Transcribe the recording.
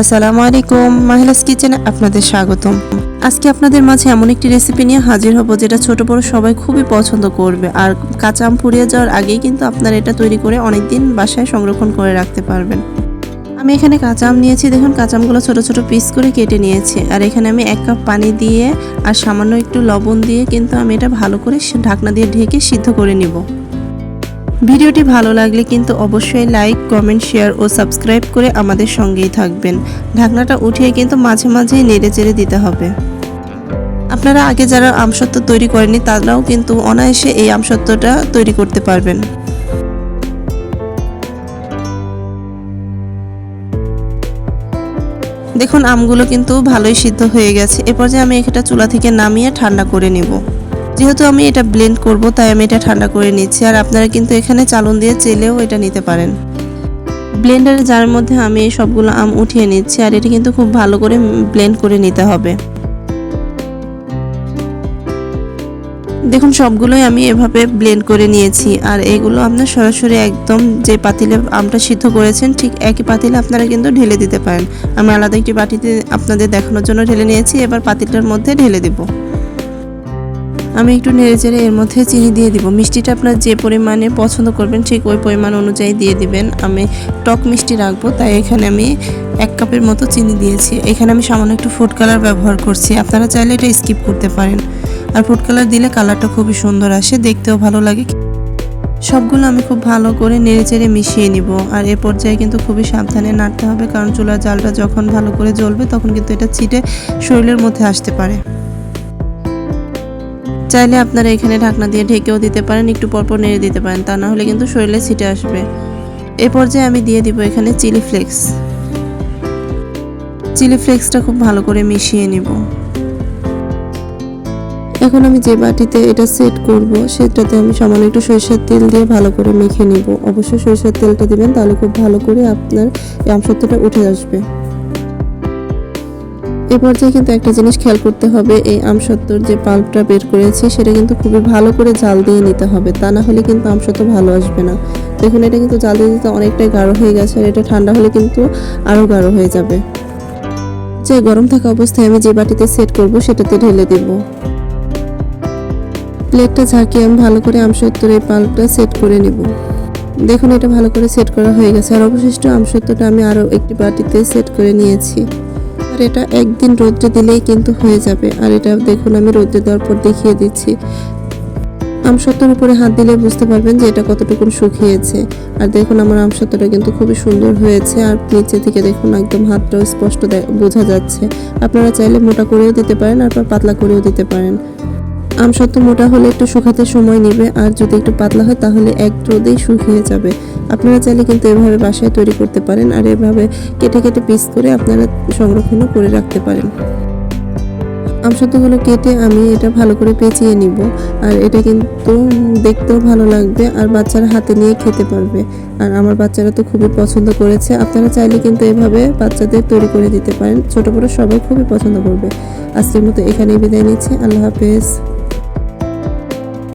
আসসালামু আলাইকুম মাহিলাস কিচেনে আপনাদের স্বাগতম। আজকে আপনাদের মাঝে এমন একটি রেসিপি নিয়ে হাজির হব যেটা ছোট বড় সবাই খুবই পছন্দ করবে। আর কাঁচা আম ফুরিয়ে যাওয়ার আগেই কিন্তু আপনারা এটা তৈরি করে অনেক দিন বাসায় সংরক্ষণ করে রাখতে পারবেন। আমি এখানে কাঁচা আম নিয়েছি। দেখুন, কাঁচা আমগুলো ছোট ছোট পিস করে কেটে নিয়েছি। আর এখানে আমি এক কাপ পানি দিয়ে আর সামান্য একটু লবণ দিয়ে কিন্তু আমি এটা ভালো করে ঢাকনা দিয়ে ঢেকে সিদ্ধ করে নিব। ভিডিওটি ভালো লাগলে কিন্তু অবশ্যই লাইক, কমেন্ট, শেয়ার ও সাবস্ক্রাইব করে আমাদের সঙ্গেই থাকবেন। ঢাকনাটা উঠিয়ে কিন্তু মাঝে মাঝেই নেড়ে চেড়ে দিতে হবে। আপনারা আগে যারা আমসত্ত্ব তৈরি করেনি তারাও কিন্তু অনায়াসে এই আমসত্ত্বটা তৈরি করতে পারবেন। দেখুন, আমগুলো কিন্তু ভালোই সিদ্ধ হয়ে গেছে। এ পর্যায়ে আমি এটা চুলা থেকে নামিয়ে ঠান্ডা করে নেব। যেহেতু আমি এটা ব্লেন্ড করব, তাই আমি এটা ঠান্ডা করে নিচ্ছি। আর আপনারা কিন্তু এখানে চালন দিয়ে চেলেও এটা নিতে পারেন। ব্লেন্ডারে যার মধ্যে আমি এই সবগুলো আম উঠিয়ে নিচ্ছি, আর এটা কিন্তু খুব ভালো করে ব্লেন্ড করে নিতে হবে। দেখুন, সবগুলোই আমি এভাবে ব্লেন্ড করে নিয়েছি। আর এগুলো আপনার সরাসরি একদম যে পাতিলে আমটা সিদ্ধ করেছেন, ঠিক একই পাতিলে আপনারা কিন্তু ঢেলে দিতে পারেন। আমি আলাদা একটি বাটিতে আপনাদের দেখানোর জন্য ঢেলে নিয়েছি, এবার পাতিলটার মধ্যে ঢেলে দেবো। আমি একটু নেড়ে চেড়ে এর মধ্যে চিনি দিয়ে দিব। মিষ্টিটা আপনার যে পরিমাণে পছন্দ করবেন ঠিক ওই পরিমাণ অনুযায়ী দিয়ে দিবেন। আমি টক মিষ্টি রাখব, তাই এখানে আমি এক কাপের মতো চিনি দিয়েছি। এখানে আমি সামান্য একটু ফুড কালার ব্যবহার করছি। আপনারা চাইলে এটা স্কিপ করতে পারেন। আর ফুড কালার দিলে কালারটা খুবই সুন্দর আসে, দেখতেও ভালো লাগে। সবগুলো আমি খুব ভালো করে নেড়ে চেড়ে মিশিয়ে নিব। আর এ পর্যায়ে কিন্তু খুবই সাবধানে নাড়তে হবে, কারণ চুলার জালটা যখন ভালো করে জ্বলবে, তখন কিন্তু এটা ছিটে শরীরের মধ্যে আসতে পারে। চাইলে আপনারা এখানে ঢাকনা দিয়ে ঢেকেও দিতে পারেন, একটু পরপর নেড়ে দিতে পারেন, তা না হলে কিন্তু শরীরে ছিটে আসবে। এ পর্যায়ে আমি দিয়ে দিব এখানে চিলি ফ্লেক্স। চিলি ফ্লেক্সটা খুব ভালো করে মিশিয়ে নিব। এখন আমি যে বাটিতে এটা সেট করব, সেটাতে আমি সামান্য একটু সরিষার তেল দিয়ে ভালো করে মেখে নিব। অবশ্যই সরিষার তেলটা দিবেন, তাহলে খুব ভালো করে আপনার এই আমসত্বটা উঠে আসবে। এ পর্যায়ে কিন্তু একটা জিনিস খেয়াল করতে হবে, এই আমসত্ত্বর যে পাল্পটা বের করেছি সেটা কিন্তু খুবই ভালো করে জাল দিয়ে নিতে হবে, তা না হলে কিন্তু আমসত্ত্ব ভালো আসবে না। দেখুন এটা কিন্তু জাল দিয়ে দিতে অনেকটাই গাঢ় হয়ে গেছে আর এটা ঠান্ডা হলে কিন্তু আরও গাঢ় হয়ে যাবে। যে গরম থাকা অবস্থায় আমি যে বাটিতে সেট করব সেটাতে ঢেলে দেব। প্লেটটা ঝাঁকিয়ে আমি ভালো করে আমসত্ত্বর এই পাল্পটা সেট করে নেব। দেখুন এটা ভালো করে সেট করা হয়ে গেছে আর অবশিষ্ট আমসত্ত্বটা আমি আরও একটি বাটিতে সেট করে নিয়েছি। আর এটা একদিন রোদ্রে দিলেই কিন্তু হয়ে যাবে। আর এটা দেখুন, আমি রোদ্রে দেওয়ার পর দেখিয়ে দিচ্ছি। আমসত্ত্বর উপরে হাত দিলে বুঝতে পারবেন যে এটা কতটুকু শুকিয়েছে। আর দেখুন, আমার আমসত্ত্বটা কিন্তু খুবই সুন্দর হয়েছে। আর নিচে থেকে দেখুন, একদম হাতটাও স্পষ্ট বোঝা যাচ্ছে। আপনারা চাইলে মোটা করেও দিতে পারেন, আর পাতলা করেও দিতে পারেন। আমসত্ত্ব মোটা হলে একটু শুকাতে সময় নেবে। আর যদি একটু পাতলা হয়, তাহলে এক রোদেই শুকিয়ে যাবে। আপনারা চাইলে কিন্তু এভাবে বাসায় তৈরি করতে পারেন আর এভাবে কেটে কেটে পিস করে আপনারা সংরক্ষণও করে রাখতে পারেন। আমসত্ত্বগুলো কেটে আমি এটা ভালো করে পেঁচিয়ে নিব আর এটা কিন্তু দেখতেও ভালো লাগবে আর বাচ্চারা হাতে নিয়ে খেতে পারবে। আর আমার বাচ্চারা তো খুবই পছন্দ করেছে, আপনারা চাইলে কিন্তু এভাবে বাচ্চাদের তৈরি করে দিতে পারেন। ছোট বড় সবাই খুবই পছন্দ করবে। আজকের মতো এখানেই বিদায় নিচ্ছি, আল্লাহ হাফেজ।